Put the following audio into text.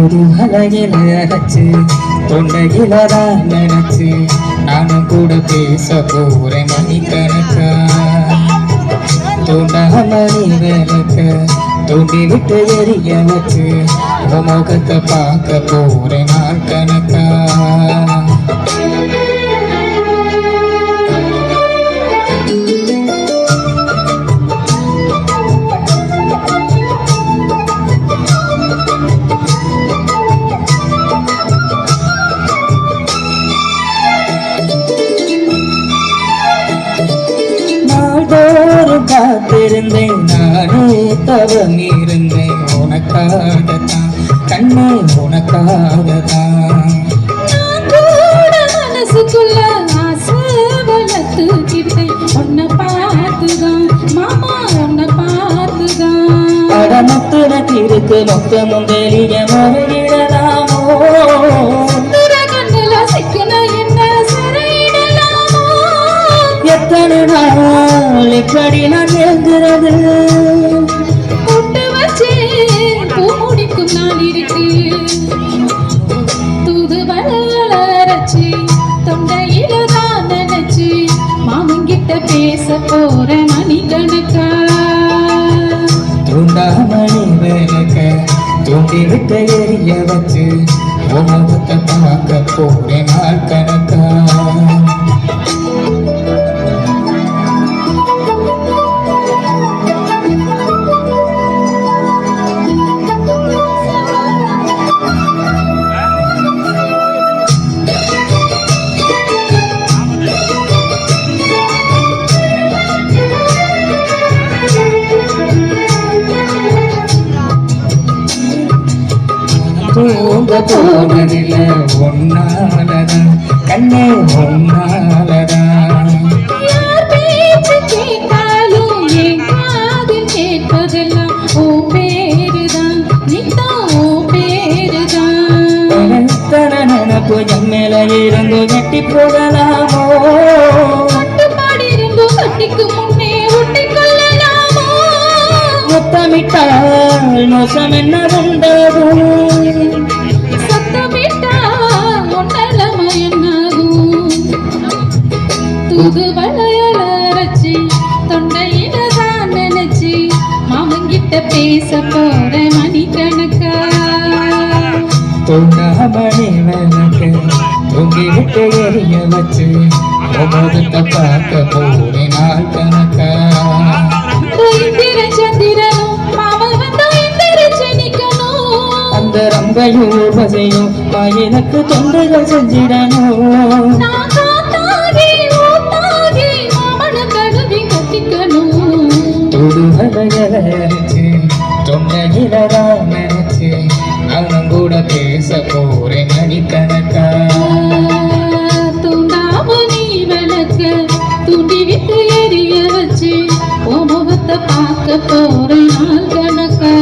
தலையில அரைச்சு தொண்டையில தான் நினைச்சு நானும் கூட பேச போறேன் மணிக்கணக்கா. தூண்டாமணி விளக்க தூண்டி விட்டு எரிய வச்சு முகத்தை பார்க்க போறேன் நாள் கணக்கா. காத்திருந்தேன் நானே தவம் இருந்தேன் உனக்காகத்தான் கண்ணே உனக்காகத்தான் மனசுக்குள்ள ஆசை வளர்த்துக்கிட்டேன். உன்னை பார்த்துதான், மாமா, உன்னை பார்த்துதான். படமத்துட திருக்கு மொத்தமும் வெளிய முறையிடலாமோ கண்ணுல சிக்கின என்ன சிறையிடலாமோ? எத்தனை நாள் இப்படி நான் எழுகிறது பொட்டு வச்சு பூ முடிக்கும் நாள் இருக்கு. தூதுவளையல அரைச்சு, தொண்டையில தான் நினைச்சு, மாமன்கிட்ட பேச போற மணிக்கணக்கா. தூண்டாமணி விளக்க தூண்டி விட்டு எரிய வச்சு உணவத்தை பார்க்க போறேன் நாள் கணக்கா. தூங்க போனதில்ல ஒன்னாலதான் கண்ணே ஒன்னாலதான் என் மேல இருந்து எட்டி போகலாமோ பேச போற மணிக்கணக்கா தூண்டாமணி வணக்க தூங்கி விட்டு எரிய வச்சு உமதுத்த பார்க்க போறேன் நாள் கணக்கா அந்த ரம்பையும் பசையும் எனக்கு தொண்டுகள் செஞ்சிடணும். பேச போறேன் அடிக்கணக்கா துண்டாவும் நீ விளக்க? துண்டி விட்டு எரிய வச்சு உன் முகத்தை பார்க்க போறேன் நாள் கணக்கா?